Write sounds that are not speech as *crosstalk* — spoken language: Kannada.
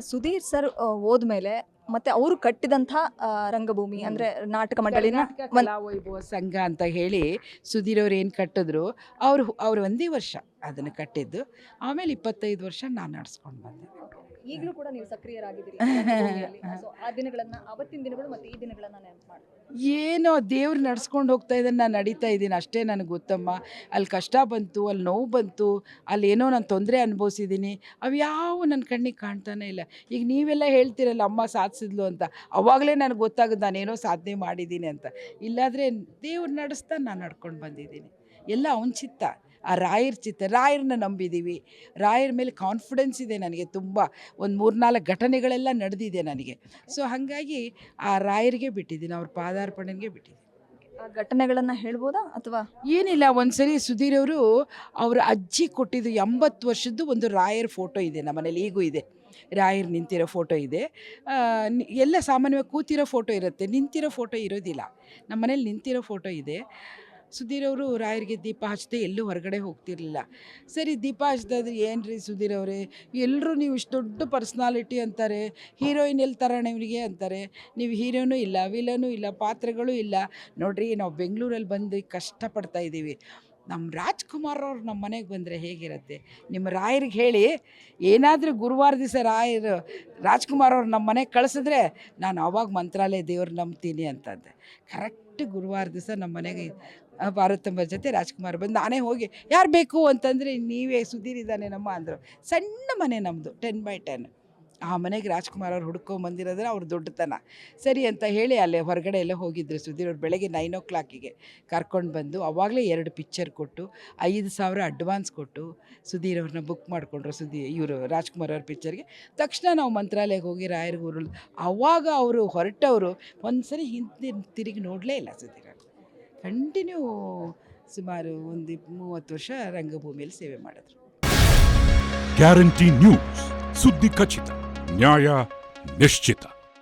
ಸುಧೀರ್ ಸರ್ ಹೋದ ಹೋದ್ಮೇಲೆ ಮತ್ತೆ ಅವರು ಕಟ್ಟಿದಂಥ ರಂಗಭೂಮಿ ಅಂದ್ರೆ ನಾಟಕ ಮಂಡಳಿನ ಕಲಾ ವೈಭವ ಸಂಘ ಅಂತ ಹೇಳಿ ಸುಧೀರ್ ಅವ್ರು ಏನು ಕಟ್ಟಿದ್ರು ಅವ್ರು ಅವ್ರು ಒಂದೇ ವರ್ಷ ಅದನ್ನು ಕಟ್ಟಿದ್ದು. ಆಮೇಲೆ ಇಪ್ಪತ್ತೈದು ವರ್ಷ ನಾನು ನಡೆಸ್ಕೊಂಡು ಬಂದೆ. ಈಗಲೂ ಕೂಡ ನೀವು ಸಕ್ರಿಯರಾಗಿದ್ದೀರಿ *laughs* ಸೊ ಆ ದಿನಗಳನ್ನ ಅವತ್ತಿನ ದಿನಗಳು ಮತ್ತೆ ಈ ದಿನಗಳನ್ನ ನೆನಪು ಮಾಡಿ. ಏನೋ ದೇವ್ರು ನಡ್ಸ್ಕೊಂಡು ಹೋಗ್ತಾ ಇದ್ದಾನೆ ನಾನು ನಡೀತಾ ಇದ್ದೀನಿ ಅಷ್ಟೇ ನನಗೆ ಗೊತ್ತಮ್ಮ. ಅಲ್ಲಿ ಕಷ್ಟ ಬಂತು ಅಲ್ಲಿ ನೋವು ಬಂತು ಅಲ್ಲಿ ಏನೋ ನಾನು ತೊಂದರೆ ಅನುಭವಿಸಿದ್ದೀನಿ. ಅವು ಯಾವ ನನ್ನ ಕಣ್ಣಿಗೆ ಕಾಣ್ತಾನೆ ಇಲ್ಲ. ಈಗ ನೀವೆಲ್ಲ ಹೇಳ್ತೀರಲ್ಲ ಅಮ್ಮ ಸಾಧಿಸಿದ್ಲು ಅಂತ. ಅವಾಗಲೇ ನನಗೆ ಗೊತ್ತಾಗುತ್ತೆ ನಾನೇನೋ ಸಾಧನೆ ಮಾಡಿದ್ದೀನಿ ಅಂತ. ಇಲ್ಲಾದರೆ ದೇವ್ರು ನಡೆಸ್ತಾ ನಾನು ನಡ್ಕೊಂಡು ಬಂದಿದ್ದೀನಿ. ಎಲ್ಲ ಅವನ ಚಿತ್ತ ಆ ರಾಯರ್ ಚಿತ್ತ ರಾಯರನ್ನ ನಂಬಿದ್ದೀವಿ ರಾಯರ ಮೇಲೆ ಕಾನ್ಫಿಡೆನ್ಸ್ ಇದೆ ನನಗೆ ತುಂಬ. ಒಂದು ಮೂರ್ನಾಲ್ಕು ಘಟನೆಗಳೆಲ್ಲ ನಡೆದಿದೆ ನನಗೆ. ಸೊ ಹಾಗಾಗಿ ಆ ರಾಯರಿಗೆ ಬಿಟ್ಟಿದ್ದೀನಿ ಅವ್ರ ಪಾದಾರ್ಪಣೆಗೆ ಬಿಟ್ಟಿದ್ದೀನಿ. ಆ ಘಟನೆಗಳನ್ನ ಹೇಳ್ಬೋದಾ ಅಥವಾ? ಏನಿಲ್ಲ ಒಂದ್ಸರಿ ಸುಧೀರ್ ಅವರು ಅವರ ಅಜ್ಜಿ ಕೊಟ್ಟಿದ್ದು ಎಂಬತ್ತು ವರ್ಷದ್ದು ಒಂದು ರಾಯರ್ ಫೋಟೋ ಇದೆ ನಮ್ಮನೇಲಿ ಈಗೂ ಇದೆ. ರಾಯರ್ ನಿಂತಿರೋ ಫೋಟೋ ಇದೆ. ಎಲ್ಲ ಸಾಮಾನ್ಯವಾಗಿ ಕೂತಿರೋ ಫೋಟೋ ಇರುತ್ತೆ ನಿಂತಿರೋ ಫೋಟೋ ಇರೋದಿಲ್ಲ. ನಮ್ಮನೇಲಿ ನಿಂತಿರೋ ಫೋಟೋ ಇದೆ. ಸುಧೀರ್ ಅವರು ರಾಯರಿಗೆ ದೀಪ ಹಚ್ಚದೆ ಎಲ್ಲೂ ಹೊರಗಡೆ ಹೋಗ್ತಿರ್ಲಿಲ್ಲ. ಸರಿ, ದೀಪ ಹಚ್ದಾದ್ರೆ ಏನು ರೀ ಸುಧೀರ್ ಅವರೇ? ಎಲ್ಲರೂ ನೀವು ಇಷ್ಟು ದೊಡ್ಡ ಪರ್ಸ್ನಾಲಿಟಿ ಅಂತಾರೆ, ಹೀರೋಯಿನ್ ಎಲ್ಲಿ ತರೋಣ ನಿಮಗೆ ಅಂತಾರೆ. ನೀವು ಹೀರೋನೂ ಇಲ್ಲ, ವಿಲನೂ ಇಲ್ಲ, ಪಾತ್ರಗಳು ಇಲ್ಲ. ನೋಡ್ರಿ, ನಾವು ಬೆಂಗಳೂರಲ್ಲಿ ಬಂದು ಕಷ್ಟಪಡ್ತಾ ಇದ್ದೀವಿ ನಮ್ಮ ರಾಜ್ಕುಮಾರ್ ಅವ್ರು ನಮ್ಮ ಮನೆಗೆ ಬಂದರೆ ಹೇಗಿರುತ್ತೆ? ನಿಮ್ಮ ರಾಯರಿಗೆ ಹೇಳಿ, ಏನಾದರೂ ಗುರುವಾರ ದಿವಸ ರಾಯರು ರಾಜ್ಕುಮಾರ್ ಅವ್ರು ನಮ್ಮ ಮನೆಗೆ ಕಳಿಸಿದ್ರೆ ನಾನು ಅವಾಗ ಮಂತ್ರಾಲಯ ದೇವ್ರು ನಂಬ್ತೀನಿ ಅಂತಂದೆ. ಕರೆಕ್ಟ್ ಗುರುವಾರ ದಿವಸ ನಮ್ಮ ಮನೆಗೆ ಪಾರ್ವತಮ್ಮ ಜೊತೆ ರಾಜ್ಕುಮಾರ್ ಬಂದು ನಾನೇ ಹೋಗಿ, ಯಾರು ಬೇಕು ಅಂತಂದರೆ ನೀವೇ ಸುಧೀರ್ ಇದ್ದಾನೆ ನಮ್ಮ ಅಂದರು. ಸಣ್ಣ ಮನೆ ನಮ್ಮದು ಟೆನ್ ಬೈ ಟೆನ್ ಆ ಮನೆಗೆ ರಾಜ್ಕುಮಾರ್ ಅವ್ರು ಹುಡ್ಕೊಂಬಂದಿರೋದ್ರೆ ಅವ್ರ ದೊಡ್ಡತನ. ಸರಿ ಅಂತ ಹೇಳಿ ಅಲ್ಲೇ ಹೊರಗಡೆ ಎಲ್ಲ ಹೋಗಿದ್ರು ಸುಧೀರ್ ಅವ್ರು ಬೆಳಗ್ಗೆ ನೈನ್ ಓ ಕ್ಲಾಕಿಗೆ ಕರ್ಕೊಂಡು ಬಂದು ಅವಾಗಲೇ ಎರಡು ಪಿಕ್ಚರ್ ಕೊಟ್ಟು, ಐದು ಸಾವಿರ ಅಡ್ವಾನ್ಸ್ ಕೊಟ್ಟು ಸುಧೀರ್ ಅವ್ರನ್ನ ಬುಕ್ ಮಾಡಿಕೊಂಡ್ರು ಸುಧೀರ್ ಇವರು ರಾಜ್ಕುಮಾರ್ ಅವ್ರ ಪಿಕ್ಚರ್ಗೆ ತಕ್ಷಣ ನಾವು ಮಂತ್ರಾಲಯಕ್ಕೆ ಹೋಗಿ ರಾಯರ್ಗೂರು ಅವಾಗ ಅವರು ಹೊರಟವರು ಒಂದು ಸರಿ ಹಿಂದೆ ತಿರುಗಿ ನೋಡಲೇ ಇಲ್ಲ ಸುಧೀರ್ ಅವರು. ಕಂಟಿನ್ಯೂ ಸುಮಾರು ಒಂದು ಮೂವತ್ತು ವರ್ಷ ರಂಗಭೂಮಿಯಲ್ಲಿ ಸೇವೆ ಮಾಡಿದ್ರು. ಗ್ಯಾರಂಟಿ ನ್ಯೂಸ್ ಸುದ್ದಿ ಖಚಿತ. ನ್ಯಾಯ ನಿಶ್ಚಿತ